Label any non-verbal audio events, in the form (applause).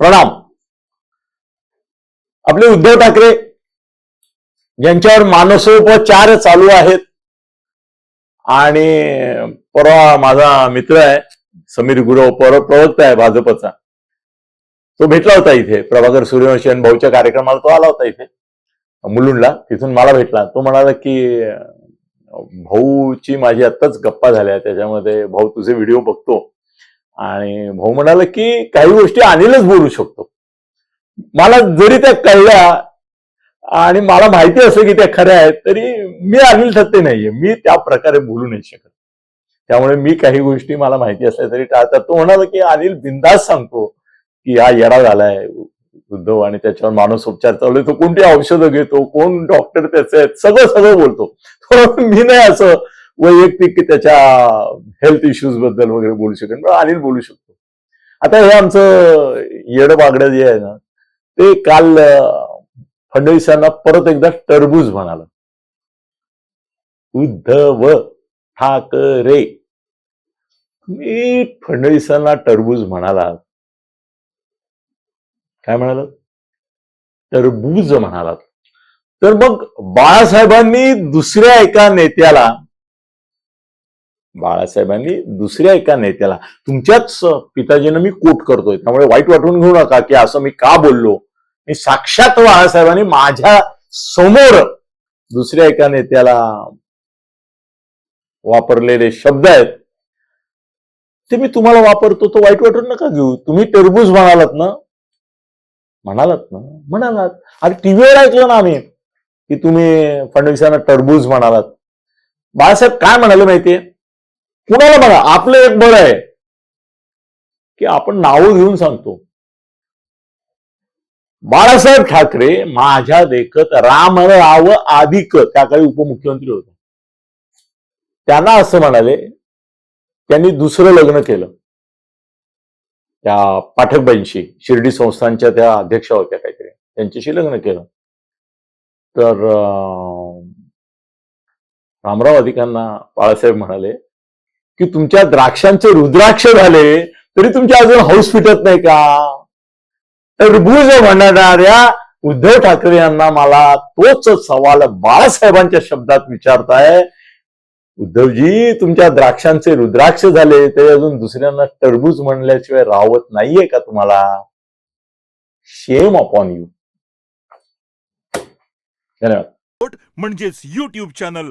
प्रणाम. आपले उद्धव ठाकरे यांच्यावर मानसोपचार चालू आहेत. आणि परवा माझा मित्र आहे समीर गुरव पर प्रवक्ता आहे भाजपचा. तो भेटला होता इथे प्रभाकर सूर्यवंशी आणि भाऊच्या कार्यक्रमाला तो आला होता इथे मुलुंडला. तिथून मला भेटला. तो म्हणाला की भाऊची माझी आत्ताच गप्पा झाल्या. त्याच्यामध्ये भाऊ तुझे व्हिडिओ बघतो. आणि भाऊ म्हणाला की काही गोष्टी अनिलच बोलू शकतो. मला जरी त्या कळल्या आणि मला माहिती असं की त्या खऱ्या आहेत तरी मी अनिल ठरते नाहीये. मी त्या प्रकारे बोलू नाही शकत. त्यामुळे मी काही गोष्टी मला माहिती असल्या तरी टाळतात. तो म्हणाला की अनिल बिंदास सांगतो की हा येडा झालाय उद्धव आणि त्याच्यावर मानसोपचार चालू आहे. तो कोणती औषधं घेतो? कोण डॉक्टर त्याचे आहेत? सगळं सगळं बोलतो. (laughs) मी नाही असं वैयक्तिक त्याच्या हेल्थ इश्यूजबद्दल वगैरे बोलू शकेन अनिल बोलू शकतो. आता हे आमचं येडबागडं जे आहे ना ते काल फडणवीसांना परत एकदा टरबूज म्हणाला. उद्धव ठाकरे. मी फडणवीसांना टरबूज म्हणाला. काय म्हणाला? टरबूज म्हणालात तर मग बाळासाहेबांनी दुसऱ्या एका नेत्याला बाळासाहेबांनी दुसऱ्या एका नेत्याला तुमच्याच पिताजीनं मी कोट करतोय त्यामुळे वाईट वाटून घेऊ नका की असं मी का बोललो? मी साक्षात बाळासाहेबांनी माझ्यासमोर दुसऱ्या एका नेत्याला वापरलेले शब्द आहेत. ते मी तुम्हाला वापरतो तो वाईट वाटून नका घेऊ. तुम्ही टरबूज म्हणालात ना? म्हणालात ना. म्हणालात. अरे टीव्हीवर ऐकलं ना आम्ही की तुम्ही फडणवीसांना टरबूज म्हणालात. बाळासाहेब काय म्हणाले माहितीये? कुणाला म्हणा आपलं एक बरं आहे की आपण नावं घेऊन सांगतो. बाळासाहेब ठाकरे माझ्या देखत राम राव आदिक त्या काळी उपमुख्यमंत्री होते. त्यांना असं म्हणाले त्यांनी दुसरं लग्न केलं. त्या पाठकबाईंशी शिर्डी संस्थांच्या त्या अध्यक्षा होत्या काहीतरी. त्यांच्याशी लग्न केलं. तर रामराव अधिकांना बाळासाहेब म्हणाले की तुमच्या द्राक्षांचे रुद्राक्ष झाले तरी तुमच्या अजून हौस फिटत नाही का? टरबूज म्हणणाऱ्या उद्धव ठाकरे यांना मला तोच सवाल बाळासाहेबांच्या शब्दात विचारताय. उद्धवजी तुमच्या द्राक्षांचे रुद्राक्ष झाले तरी अजून दुसऱ्यांना टरबूज म्हणल्याशिवाय राहत नाहीये का तुम्हाला? शेम अपॉन यू धन्यवाद. म्हणजेच युट्यूब चॅनल